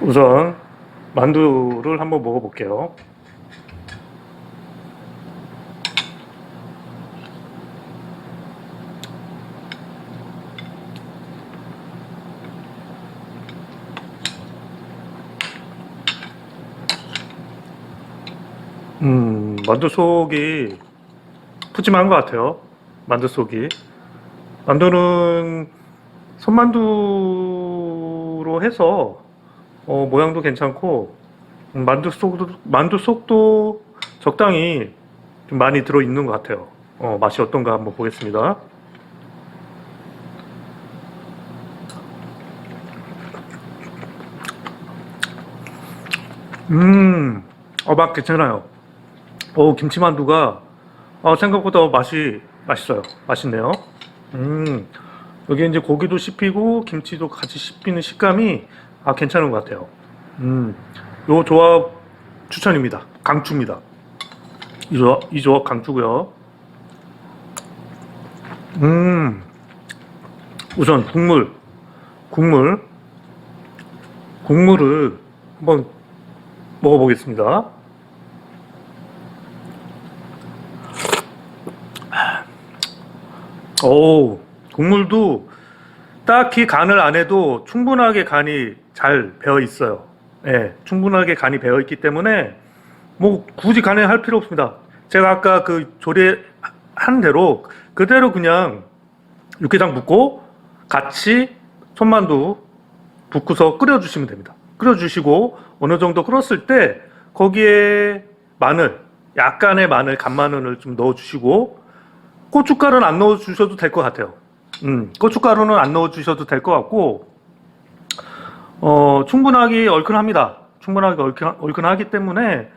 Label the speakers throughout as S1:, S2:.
S1: 우선 만두를 한번 먹어볼게요. 음, 만두 속이 푸짐한 것 같아요. 만두 속이. 만두는 손만두로 해서 어, 모양도 괜찮고 음, 만두 속도 만두 속도 적당히 좀 많이 들어 있는 것 같아요. 어, 맛이 어떤가 한번 보겠습니다. 음, 어, 맛 괜찮아요. 어, 김치만두가 어, 생각보다 맛이 맛있어요. 맛있네요. 음, 여기 이제 고기도 씹히고 김치도 같이 씹히는 식감이 아, 괜찮은 것 같아요. 음, 요 조합 추천입니다. 강추입니다. 이 조합, 이 조합 강추고요. 음, 우선 국물, 국물, 국물을 한번 먹어보겠습니다. 오, 국물도 딱히 간을 안 해도 충분하게 간이 잘 배어 있어요. 예, 충분하게 간이 배어 있기 때문에 뭐 굳이 간을 할 필요 없습니다. 제가 아까 그 조리한 대로 그대로 그냥 육개장 붓고 같이 손만두 붓고서 끓여주시면 됩니다. 끓여주시고 어느 정도 끓었을 때 거기에 마늘, 약간의 마늘, 간마늘을 좀 넣어주시고 고춧가루는 안 넣어주셔도 될 것 같아요. 음, 고춧가루는 안 넣어주셔도 될 것 같고 어, 충분하게 얼큰합니다. 충분하게 얼큰, 얼큰 하기 때문에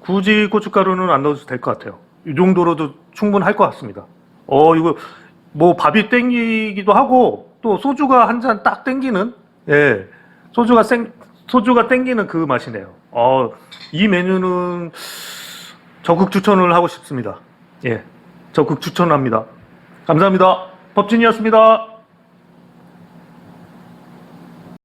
S1: 굳이 고춧가루는 안 넣어도 될 것 같아요. 이 정도로도 충분할 것 같습니다. 어, 이거 뭐 밥이 땡기기도 하고 또 소주가 한 잔 딱 땡기는 예 소주가 생 소주가 땡기는 그 맛이네요. 어, 이 메뉴는 적극 추천을 하고 싶습니다. 예, 적극 추천합니다. 감사합니다. 법진이었습니다.